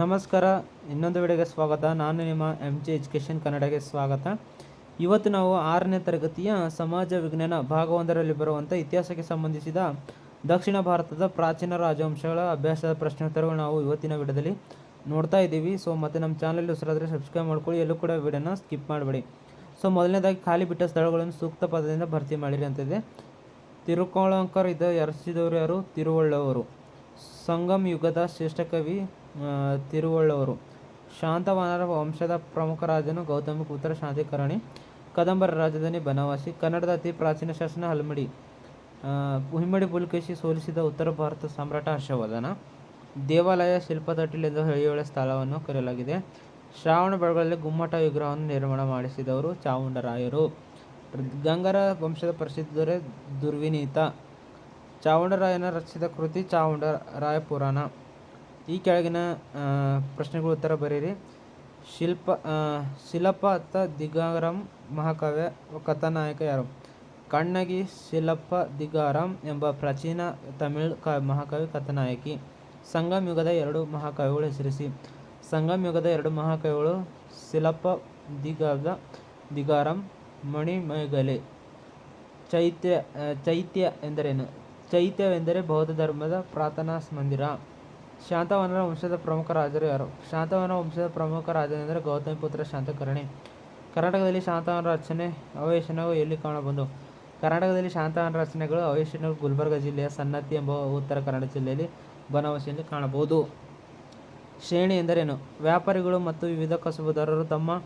ನಮಸ್ಕಾರ, ಇನ್ನೊಂದು ವಿಡಿಯೋಗೆ ಸ್ವಾಗತ. ನಾನು ನಿಮ್ಮ ಎಂ ಜಿ ಎಜುಕೇಷನ್ ಕನ್ನಡಗೆ ಸ್ವಾಗತ. ಇವತ್ತು ನಾವು ಆರನೇ ತರಗತಿಯ ಸಮಾಜ ವಿಜ್ಞಾನ ಭಾಗವೊಂದರಲ್ಲಿ ಬರುವಂಥ ಇತಿಹಾಸಕ್ಕೆ ಸಂಬಂಧಿಸಿದ ದಕ್ಷಿಣ ಭಾರತದ ಪ್ರಾಚೀನ ರಾಜವಂಶಗಳ ಅಭ್ಯಾಸದ ಪ್ರಶ್ನೋತ್ತರಗಳು ನಾವು ಇವತ್ತಿನ ವಿಡಿಯೋದಲ್ಲಿ ನೋಡ್ತಾ ಇದ್ದೀವಿ. ಸೊ ಮತ್ತು ನಮ್ಮ ಚಾನಲ್ ಉಸಿರಾದರೆ ಸಬ್ಸ್ಕ್ರೈಬ್ ಮಾಡ್ಕೊಳ್ಳಿ. ಎಲ್ಲೂ ಕೂಡ ವಿಡಿಯೋನ ಸ್ಕಿಪ್ ಮಾಡಬೇಡಿ. ಸೊ ಮೊದಲನೇದಾಗಿ ಖಾಲಿ ಬಿಟ್ಟ ಸ್ಥಳಗಳನ್ನು ಸೂಕ್ತ ಪದದಿಂದ ಭರ್ತಿ ಮಾಡಿರಿ ಅಂತಿದೆ ತಿರುಕೋಳಂಕರ್ ಇದ್ದ ಎರಸಿದವರು ಯಾರು? ತಿರುವಳ್ಳವರು. ಸಂಗಮ್ ಯುಗದ ಶ್ರೇಷ್ಠ ಕವಿ ತಿರುವಳ್ಳವರು ಶಾಂತವಾನರ ವಂಶದ ಪ್ರಮುಖ ರಾಜನು ಗೌತಮಿಪುತ್ರ ಶಾಂತಿಕರಣಿ, ಕದಂಬರ ರಾಜಧಾನಿ ಬನವಾಸಿ, ಕನ್ನಡದ ಅತಿ ಪ್ರಾಚೀನ ಶಾಸನ ಹಲ್ಮಡಿ. ಹುಮ್ಮಡಿ ಪುಲಕೇಶಿ ಸೋಲಿಸಿದ ಉತ್ತರ ಭಾರತ ಸಾಮ್ರಾಟ ಹರ್ಷವರ್ಧನ. ದೇವಾಲಯ ಶಿಲ್ಪತಟ್ಟಿಲೆಂದು ಹೇಳುವ ಸ್ಥಳವನ್ನು ಕರೆಯಲಾಗಿದೆ. ಶ್ರಾವಣ ಬೆಳಗಳಲ್ಲಿ ಗುಮ್ಮಟ ವಿಗ್ರಹವನ್ನು ನಿರ್ಮಾಣ ಮಾಡಿಸಿದವರು ಚಾವುಂಡರಾಯರು ಗಂಗರ ವಂಶದ ಪ್ರಸಿದ್ಧರೇ ದೊರೆ ದುರ್ವಿನೀತ. ಚಾವುಂಡರಾಯನ ರಚಿಸಿದ ಕೃತಿ ಚಾವುಂಡರಾಯ ಪುರಾಣ ಈ ಕೆಳಗಿನ ಪ್ರಶ್ನೆಗಳು ಉತ್ತರ ಬರೀರಿ. ಶಿಲ್ಪ ಶಿಲಪ ಅಥ ದಿಗಾರಂ ಮಹಾಕಾವ್ಯ ಕಥಾನಾಯಕ ಯಾರು? ಕಣ್ಣಗಿ ಶಿಲಪ್ಪ ದಿಗಾರಂ ಎಂಬ ಪ್ರಾಚೀನ ತಮಿಳ್ ಕ, ಮಹಾಕಾವ್ಯ ಕಥಾನಾಯಕಿ. ಸಂಗಮ್ ಯುಗದ ಎರಡು ಮಹಾಕಾವ್ಯಗಳು ಹೆಸರಿಸಿ. ಸಂಗಮ್ ಯುಗದ ಎರಡು ಮಹಾಕಾವ್ಯಗಳು ಶಿಲಪ್ಪ ದಿಗಾಗ, ದಿಗಾರಂ ಮಣಿಮೇಗಲೆ. ಚೈತ್ಯ ಚೈತ್ಯ ಎಂದರೇನು? ಚೈತ್ಯವೆಂದರೆ ಬೌದ್ಧ ಧರ್ಮದ ಪ್ರಾರ್ಥನಾ ಮಂದಿರ. ಶಾಂತವನರ ವಂಶದ ಪ್ರಮುಖ ರಾಜರು ಯಾರು? ಶಾಂತವನ ವಂಶದ ಪ್ರಮುಖ ರಾಜನೆಂದರೆ ಗೌತಮಿಪುತ್ರ ಶಾಂತಕರ್ಣಿ. ಕರ್ನಾಟಕದಲ್ಲಿ ಶಾಂತವನ ರಚನೆ ಅವೇಶನವು ಎಲ್ಲಿ ಕಾಣಬಹುದು ಕರ್ನಾಟಕದಲ್ಲಿ ಶಾಂತವನ ರಚನೆಗಳು ಅವೇಶನ ಗುಲ್ಬರ್ಗ ಜಿಲ್ಲೆಯ ಸನ್ನತಿ ಎಂಬ ಉತ್ತರ ಕನ್ನಡ ಜಿಲ್ಲೆಯಲ್ಲಿ ಬನವಾಸಿಯಲ್ಲಿ ಕಾಣಬಹುದು. ಶ್ರೇಣಿ ಎಂದರೇನು? ವ್ಯಾಪಾರಿಗಳು ಮತ್ತು ವಿವಿಧ ಕಸುಬುದಾರರು ತಮ್ಮ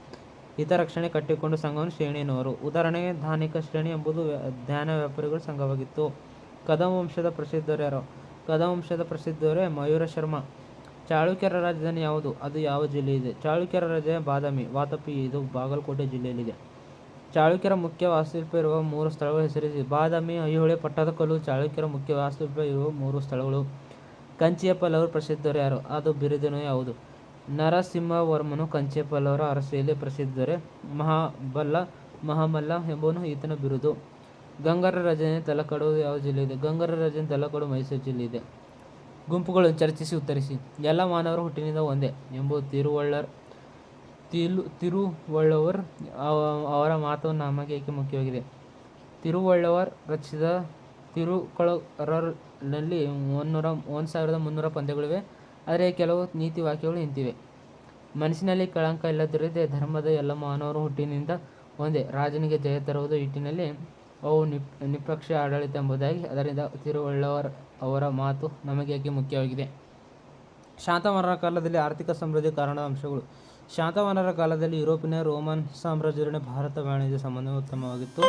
ಹಿತರಕ್ಷಣೆ ಕಟ್ಟಿಕೊಂಡು ಸಂಘವನ್ನು ಶ್ರೇಣಿ ಎನ್ನುವರು. ಉದಾಹರಣೆಗೆ ಧಾನಿಕ ಶ್ರೇಣಿ ಎಂಬುದು ಧ್ಯಾನ ವ್ಯಾಪಾರಿಗಳ ಸಂಘವಾಗಿತ್ತು. ಕದಂ ವಂಶದ ಪ್ರಸಿದ್ಧರು ಯಾರು? ಕದಂ ವಂಶದ ಪ್ರಸಿದ್ಧರೇ ಮಯೂರ ಶರ್ಮ. ಚಾಳುಕ್ಯರ ರಾಜಧಾನಿ ಯಾವುದು? ಅದು ಯಾವ ಜಿಲ್ಲೆಯಿದೆ ಚಾಳುಕ್ಯರ ರಾಜಧಾನಿ ಬಾದಾಮಿ, ವಾತಪಿ ಇದು ಬಾಗಲಕೋಟೆ ಜಿಲ್ಲೆಯಲ್ಲಿದೆ. ಚಾಳುಕ್ಯರ ಮುಖ್ಯ ವಾಸ್ತುಶಿಲ್ಪ ಇರುವ ಮೂರು ಸ್ಥಳಗಳು ಹೆಸರಿಸಿ, ಬಾದಾಮಿ, ಐಹೊಳೆ ಪಟ್ಟದಕಲ್ಲು ಚಾಳುಕ್ಯರ ಮುಖ್ಯ ವಾಸ್ತುಶಿಲ್ಪ ಇರುವ ಮೂರು ಸ್ಥಳಗಳು. ಕಂಚಿಯಪ್ಪಲವರು ಪ್ರಸಿದ್ಧರು ಯಾರು? ಅದು ಬಿರುದಿನ ಯಾವುದು? ನರಸಿಂಹವರ್ಮನು ಕಂಚಿಯಪ್ಪಲವರ ಅರಸೆಯಲ್ಲಿ ಪ್ರಸಿದ್ಧರೇ. ಮಹಾಬಲ್ಲ ಮಹಾಮಲ್ಲ ಎಂಬುವನು ಈತನ ಬಿರುದು. ಗಂಗರ ರಜನೆ ತಲಕಡು ಯಾವ ಜಿಲ್ಲೆ ಇದೆ? ಗಂಗರ ರಜನೆ ತಲಕಡು ಮೈಸೂರು ಜಿಲ್ಲೆ ಇದೆ. ಗುಂಪುಗಳು ಚರ್ಚಿಸಿ ಉತ್ತರಿಸಿ. ಎಲ್ಲ ಮಾನವರು ಹುಟ್ಟಿನಿಂದ ಒಂದೇ ಎಂಬುದು ತಿರುವಳ್ಳರ್, ತಿಲು, ತಿರುವಳ್ಳವರ್ ಅವರ ಮಾತು ನಮಗೆ ಏಕೆ ಮುಖ್ಯವಾಗಿದೆ? ತಿರುವಳ್ಳವರ್ ರಚಿಸಿದ ತಿರುಕೊಳರಲ್ಲಿ ಮುನ್ನೂರ, ಒಂದು ಸಾವಿರದ ಮುನ್ನೂರ ಪಂದ್ಯಗಳಿವೆ. ಆದರೆ ಕೆಲವು ನೀತಿ ವಾಕ್ಯಗಳು ಇಂತಿವೆ ಮನಸ್ಸಿನಲ್ಲಿ ಕಳಂಕ ಇಲ್ಲದಿರದೆ ಧರ್ಮದ ಎಲ್ಲ ಮಾನವರು ಹುಟ್ಟಿನಿಂದ ಒಂದೇ. ರಾಜನಿಗೆ ಜಯ ತರುವುದು ಹಿಟ್ಟಿನಲ್ಲಿ ಅವು ನಿಪ್, ನಿಷ್ಪಕ್ಷ ಆಡಳಿತ ಎಂಬುದಾಗಿ ಅದರಿಂದ ತಿರುವಳ್ಳವರ್, ಅವರ ಮಾತು ನಮಗೆ ಮುಖ್ಯವಾಗಿದೆ? ಶಾಂತವನರ ಕಾಲದಲ್ಲಿ ಆರ್ಥಿಕ ಸಮೃದ್ಧಿ ಕಾರಣದ ಅಂಶಗಳು. ಶಾಂತವನರ ಕಾಲದಲ್ಲಿ ಯುರೋಪಿನ ರೋಮನ್ ಸಾಮ್ರಾಜ್ಯದೊಡನೆ ಭಾರತ ವಾಣಿಜ್ಯ ಸಂಬಂಧ ಉತ್ತಮವಾಗಿತ್ತು.